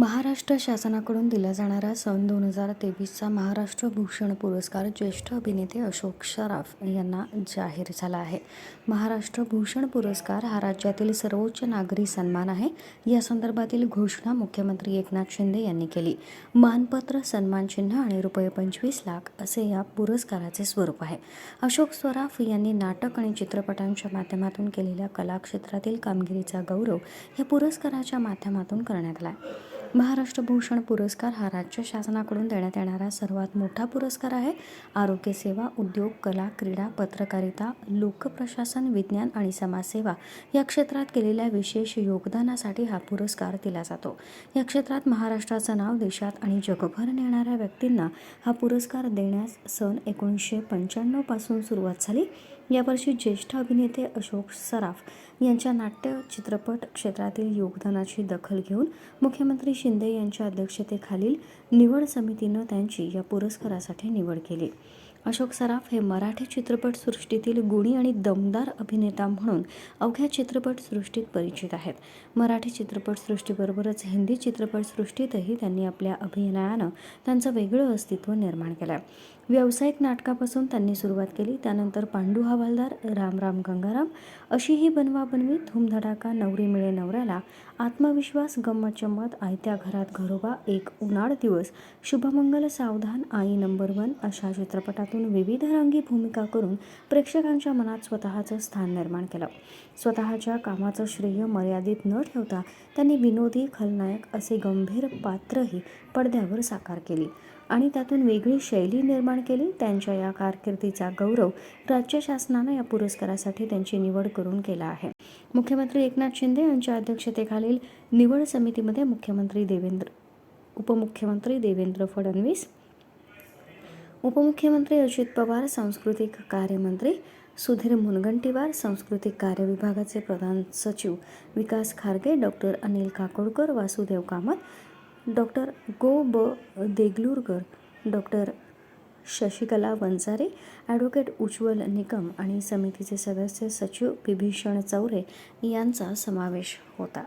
महाराष्ट्र शासनाकडून दिला जाणारा सन दोन हजार तेवीसचा महाराष्ट्र भूषण पुरस्कार ज्येष्ठ अभिनेते अशोक सराफ यांना जाहीर झाला आहे. महाराष्ट्र भूषण पुरस्कार हा राज्यातील सर्वोच्च नागरी सन्मान आहे. या संदर्भातील घोषणा मुख्यमंत्री एकनाथ शिंदे यांनी केली. मानपत्र सन्मानचिन्ह आणि रुपये पंचवीस लाख असे या पुरस्काराचे स्वरूप आहे. अशोक सराफ यांनी नाटक आणि चित्रपटांच्या माध्यमातून केलेल्या कलाक्षेत्रातील कामगिरीचा गौरव या पुरस्काराच्या माध्यमातून करण्यात आला. आहे महाराष्ट्र भूषण पुरस्कार हा राज्य शासनाकडून देण्यात येणारा सर्वात मोठा पुरस्कार आहे. आरोग्यसेवा उद्योग कला क्रीडा पत्रकारिता लोकप्रशासन विज्ञान आणि समाजसेवा या क्षेत्रात केलेल्या विशेष योगदानासाठी हा पुरस्कार दिला जातो. या क्षेत्रात महाराष्ट्राचं नाव देशात आणि जगभर नेणाऱ्या व्यक्तींना हा पुरस्कार देण्यास सन एकोणीसशे पंच्याण्णवपासून सुरुवात झाली. यावर्षी ज्येष्ठ अभिनेते अशोक सराफ यांच्या नाट्य चित्रपट क्षेत्रातील योगदानाची दखल घेऊन मुख्यमंत्री शिंदे यांच्या अध्यक्षतेखालील निवड समितीनं त्यांची या पुरस्कारासाठी निवड केली. अशोक सराफ हे मराठी चित्रपटसृष्टीतील गुणी आणि दमदार अभिनेता म्हणून अवघ्या चित्रपटसृष्टीत परिचित आहेत. मराठी चित्रपटसृष्टीबरोबरच हिंदी चित्रपटसृष्टीतही त्यांनी आपल्या अभिनयानं त्यांचं वेगळं अस्तित्व निर्माण केलं आहे व्यावसायिक नाटकापासून त्यांनी सुरुवात केली त्यानंतर पांडू हवालदार रामराम गंगाराम अशी ही बनवाबनवी धूमधडाका नवरी मिळे नवऱ्याला आत्मविश्वास गंमत चम्मत आयत्या घरात घरोबा एक उन्हाळ दिवस शुभमंगल सावधान आई नंबर वन अशा चित्रपटात चित्रपटातून विविध रंगी भूमिका करून प्रेक्षकांच्या मनात स्वतःचं स्थान निर्माण केलं. स्वतःच्या कामाचं श्रेय मर्यादित न ठेवता त्यांनी विनोदी खलनायक असे गंभीर पात्रही पडद्यावर साकार केली आणि त्यातून वेगळी शैली निर्माण केली. त्यांच्या या कारकिर्दीचा गौरव राज्य शासनानं या पुरस्कारासाठी त्यांची निवड करून केला आहे. मुख्यमंत्री एकनाथ शिंदे यांच्या अध्यक्षतेखालील निवड समितीमध्ये मुख्यमंत्री देवेंद्र उपमुख्यमंत्री देवेंद्र फडणवीस उपमुख्यमंत्री अजित पवार सांस्कृतिक कार्यमंत्री सुधीर मुनगंटीवार सांस्कृतिक कार्य विभागाचे प्रधान सचिव विकास खारगे डॉक्टर अनिल काकोडकर वासुदेव कामत डॉक्टर गो ब देगलूरकर डॉक्टर शशिकला वंजारे ॲडव्होकेट उज्ज्वल निकम आणि समितीचे सदस्य सचिव विभीषण चौरे यांचा समावेश होता.